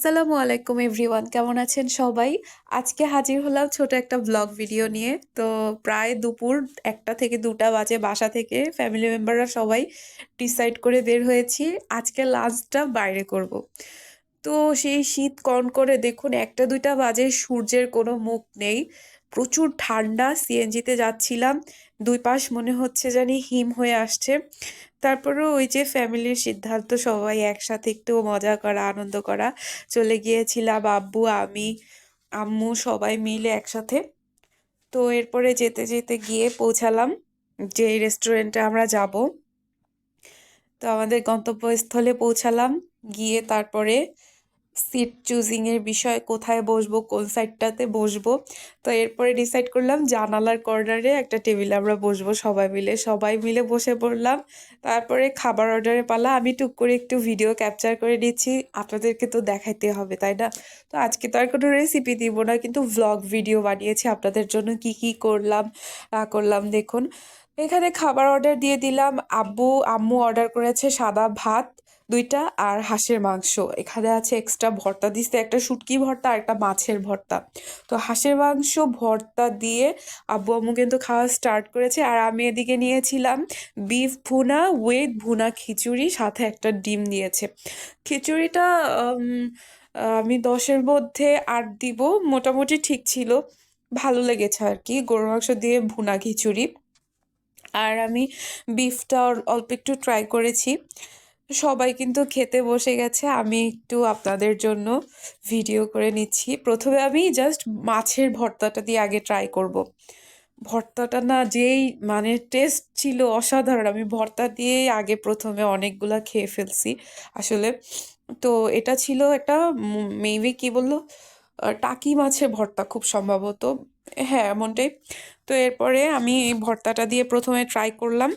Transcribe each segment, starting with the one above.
আসসালামু আলাইকুম এভরিওয়ান, কেমন আছেন সবাই? আজকে হাজির হলাম ছোট একটা ব্লগ ভিডিও নিয়ে। তো প্রায় দুপুর একটা থেকে দুটা বাজে বাসা থেকে ফ্যামিলি মেম্বাররা সবাই ডিসাইড করে বের হয়েছি। আজকে লাঞ্চটা বাইরে করব। তো সেই শীত কন করে দেখুন একটা দুইটা বাজে, সূর্যের কোনো মুখ নেই। প্রচুর ঠান্ডা সিএনজিতে যাচ্ছিলাম। দুই পাশ মনে হচ্ছে জানি হিম হয়ে আসছে। তারপরেও ওই যে ফ্যামিলির সিদ্ধান্ত, সবাই একসাথে একটু মজা করা, আনন্দ করা। চলে গিয়েছিলাম আব্বু, আমি, আম্মু সবাই মিলে একসাথে। তো এরপরে যেতে যেতে গিয়ে পৌঁছালাম যে রেস্টুরেন্টে আমরা যাব। তো আমাদের গন্তব্যস্থলে পৌঁছালাম। গিয়ে তারপরে সিট চুজিংয়ের বিষয়, কোথায় বসবো, কোন সাইডটাতে বসবো। তো এরপরে ডিসাইড করলাম জানালার কর্নারে একটা টেবিলে আমরা বসবো সবাই মিলে। সবাই মিলে বসে পড়লাম। তারপরে খাবার অর্ডারে পালা। আমি টুক করে একটু ভিডিও ক্যাপচার করে নিচ্ছি। আপনাদেরকে তো দেখাইতে হবে, তাই না? তো আজকে তো আর কোনো রেসিপি দিব না, কিন্তু ভ্লগ ভিডিও বানিয়েছি। আপনাদের জন্য কি কি করলাম, না করলাম, দেখুন। এখানে খাবার অর্ডার দিয়ে দিলাম। আব্বু, আম্মু অর্ডার করেছে সাদা ভাত দুইটা আর হাঁসের মাংস। এখানে আছে এক্সট্রা ভর্তা দিচ্ছে একটা শুটকি ভর্তা আর একটা মাছের ভর্তা। তো হাঁসের মাংস ভর্তা দিয়ে আব্বু, আম্মু কিন্তু খাওয়া স্টার্ট করেছে। আর আমি এদিকে নিয়েছিলাম বিফ ভুনা উইথ ভুনা খিচুড়ি, সাথে একটা ডিম দিয়েছে। খিচুড়িটা আমি দশের মধ্যে আট দিব, মোটামুটি ঠিক ছিল। ভালো লেগেছে আর কি। গরু মাংস দিয়ে ভুনা খিচুড়ি। আর আমি বিফটা অল্প একটু ট্রাই করেছি। সবাই কিন্তু খেতে বসে গেছে, আমি একটু আপনাদের জন্য ভিডিও করে নিচ্ছি। প্রথমে আমি জাস্ট মাছের ভর্তাটা দিয়ে আগে ট্রাই করব। ভর্তাটা না যেই মানে টেস্ট ছিল অসাধারণ, আমি ভর্তা দিয়েই আগে প্রথমে অনেকগুলা খেয়ে ফেলছি আসলে। তো এটা ছিল একটা মেবি কি বলল? টাকি মাছের ভর্তা খুব সম্ভবত। হ্যাঁ এমনটাই। তো এরপরে আমি এই ভর্তাটা দিয়ে প্রথমে ট্রাই করলাম।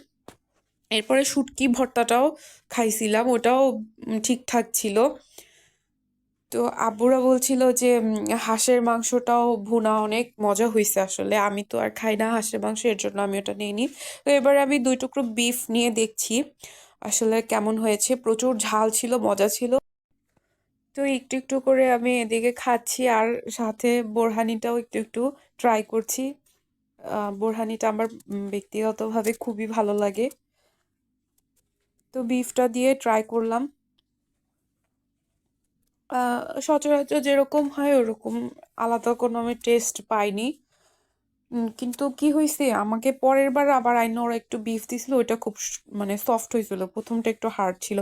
এরপরে শুটকি ভর্তাটাও খাইছিলাম, ওটাও ঠিকঠাক ছিল। তো আব্বুরা বলছিল যে হাঁসের মাংসটাও ভুনা অনেক মজা হয়েছে আসলে। আমি তো আর খাই না হাঁসের মাংস, এর জন্য আমি ওটা নিইনি। তো এবারে আমি দুই টুকরো বিফ নিয়ে দেখছি আসলে কেমন হয়েছে। প্রচুর ঝাল ছিল, মজা ছিল। তো একটু একটু করে আমি এদিকে খাচ্ছি আর সাথে বোরহানিটাও একটু একটু ট্রাই করছি। বোরহানিটা আমার ব্যক্তিগতভাবে খুবই ভালো লাগে। তো বিফটা দিয়ে ট্রাই করলাম। সচরাচর যেরকম হয় ওরকম আলাদা কোনো আমি টেস্ট পাইনি। কিন্তু কি হয়েছে আমাকে পরের বার আবার আইন ওরা একটু বিফ দিছিল, ওইটা খুব মানে সফট হয়েছিল প্রথমটা একটু হার্ড ছিল।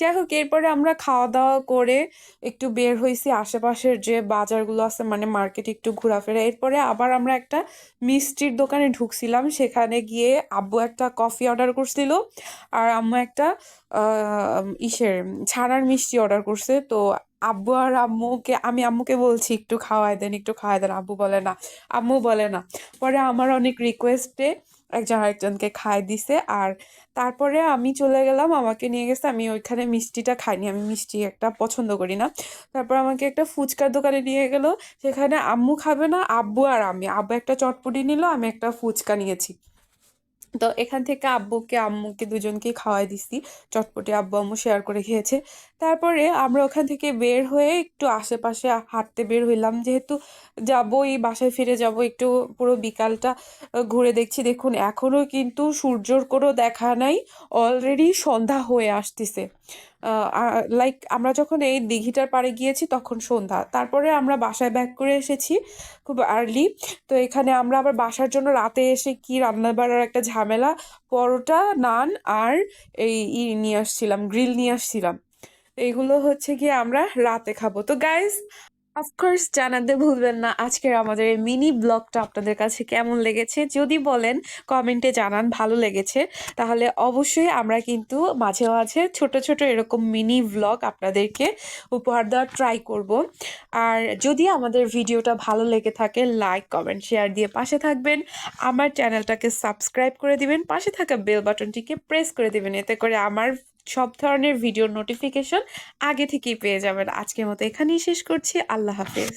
যাই হোক, এরপরে আমরা খাওয়া দাওয়া করে একটু বের হয়েছি আশেপাশের যে বাজারগুলো আছে মানে মার্কেটে একটু ঘোরাফেরা। এরপরে আবার আমরা একটা মিষ্টির দোকানে ঢুকছিলাম, সেখানে গিয়ে আব্বু একটা কফি অর্ডার করছিল, আর আম্মু একটা ইসের ছানার মিষ্টি অর্ডার করছে। তো আব্বু আর আম্মুকে, আমি আম্মুকে বলছি, একটু খাওয়াই দেন, একটু খাওয়াই দেন। আব্বু বলে না, আম্মু বলে না। পরে আমার অনেক রিকোয়েস্টে একজন আরেকজনকে খাই দিছে আর তারপরে আমি চলে গেলাম, আমাকে নিয়ে গেছে। আমি ওইখানে মিষ্টিটা খাইনি, আমি মিষ্টি একটা পছন্দ করি না। তারপর আমাকে একটা ফুচকার দোকানে নিয়ে গেল, সেখানে আম্মু খাবে না, আব্বু আর আমি। আব্বু একটা চটপটি নিল, আমি একটা ফুচকা নিয়েছি। তো এখান থেকে আব্বুকে, আম্মুকে দুজনকে খাওয়াই দিছি। চটপটি আব্বু, আম্মু শেয়ার করে খেয়েছে। তারপরে আমরা ওখান থেকে বের হয়ে একটু আশেপাশে হাঁটতে বের হইলাম। যেহেতু যাব এই বাসায় ফিরে যাব, একটু পুরো বিকালটা ঘুরে দেখছি। দেখুন এখনও কিন্তু সূর্যর কোনো দেখা নাই। অলরেডি সন্ধ্যা হয়ে আসতেছে। লাইক আমরা যখন এই দিঘিটার পাড়ে গিয়েছি তখন সন্ধ্যা। তারপরে আমরা বাসায় ব্যাক করে এসেছি খুব আর্লি তো এখানে আমরা আবার বাসার জন্য রাতে এসে কি রান্না বাড়ার একটা ঝামেলা, পরোটা, নান আর এই ই নিয়ে আসছিলাম গ্রিল নিয়ে আসছিলাম। এইগুলো হচ্ছে গিয়ে আমরা রাতে খাব। তো গাইজ অফকোর্স জানাতে ভুলবেন না। আজকের আমাদের এই মিনি ব্লগটা আপনাদের কাছে কেমন লেগেছে, যদি বলেন কমেন্টে জানান, ভালো লেগেছে। তাহলে অবশ্যই আমরা কিন্তু মাঝে মাঝে ছোট ছোট এরকম মিনি ব্লগ আপনাদেরকে উপহার দেওয়ার ট্রাই করব। আর যদি আমাদের ভিডিওটা ভালো লেগে থাকে লাইক কমেন্ট শেয়ার দিয়ে পাশে থাকবেন। আমার চ্যানেলটাকে সাবস্ক্রাইব করে দিবেন। পাশে থাকা বেল বাটনটিকে প্রেস করে দিবেন। এতে করে আমার সব ধরনের ভিডিও নোটিফিকেশন আগে থেকেই পেয়ে যাবেন। আজকের মতো এখানেই শেষ করছি। আল্লাহ হাফেজ।